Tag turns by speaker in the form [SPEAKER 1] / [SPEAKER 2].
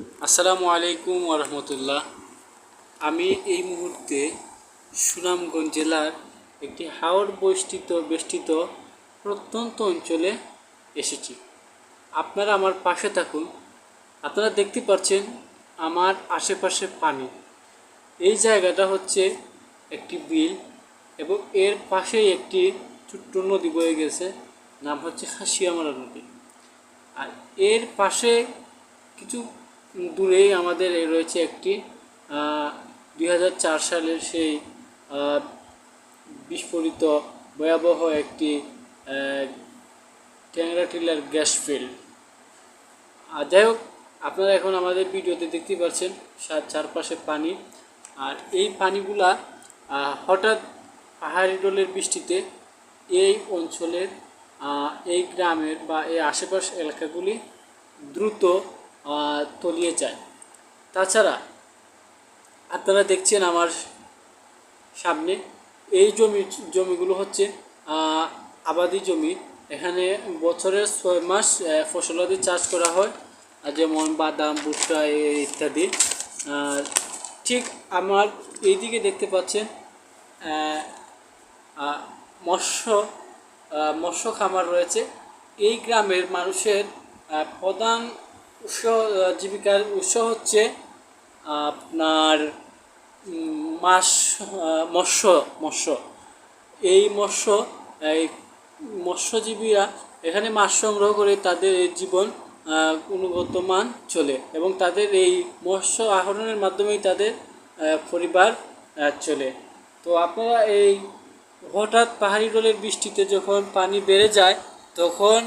[SPEAKER 1] আসসালামু আলাইকুম ওরহমতুল্লাহ আমি এই মুহূর্তে সুনামগঞ্জ জেলার একটি হাওড় বৈষ্টিত, বেষ্টিত প্রত্যন্ত অঞ্চলে এসেছি। আপনারা আমার পাশে থাকুন। আপনারা দেখতে পাচ্ছেন আমার আশেপাশে পানি। এই জায়গাটা হচ্ছে একটি বিল এবং এর পাশেই একটি ছোট্ট নদী বয়ে গেছে, নাম হচ্ছে হাসিয়ামারা নদী। আর এর পাশে কিছু দূরেই আমাদের রয়েছে একটি দুই হাজার চার সালের সেই বিস্ফোরিত ভয়াবহ একটি ট্যাংরা টিলার গ্যাস ফিল্ড আর যাই হোক, আপনারা এখন আমাদের ভিডিওতে দেখতে পাচ্ছেন চারপাশে পানি। আর এই পানিগুলা হঠাৎ পাহাড়ি ডোলের বৃষ্টিতে এই অঞ্চলের এই গ্রামের বা এই আশেপাশ এলাকাগুলি দ্রুত তলিয়ে যায়। তাছাড়া আপনারা দেখছেন আমার সামনে, এই জমি, জমিগুলো হচ্ছে আবাদি জমি। এখানে বছরের ছয় মাস ফসলাদি চাষ করা হয়। যেমন বাদাম, ভুট্টা ইত্যাদি। ঠিক আমার এইদিকে দেখতে পাচ্ছেন মৎস্য মৎস্য খামার রয়েছে। এই গ্রামের মানুষের প্রধান উৎস জীবিকার উৎস হচ্ছে, আপনার মাছ মৎস্য মৎস্য। এই মৎস্য, এই মৎস্যজীবীরা এখানে মাছ সংগ্রহ করে তাদের জীবন গুণগত মান চলে এবং তাদের এই মৎস্য আহরণের মাধ্যমেই তাদের পরিবার চলে। তো আপনারা এই হঠাৎ পাহাড়ি ডোলের বৃষ্টিতে যখন পানি বেড়ে যায়, তখন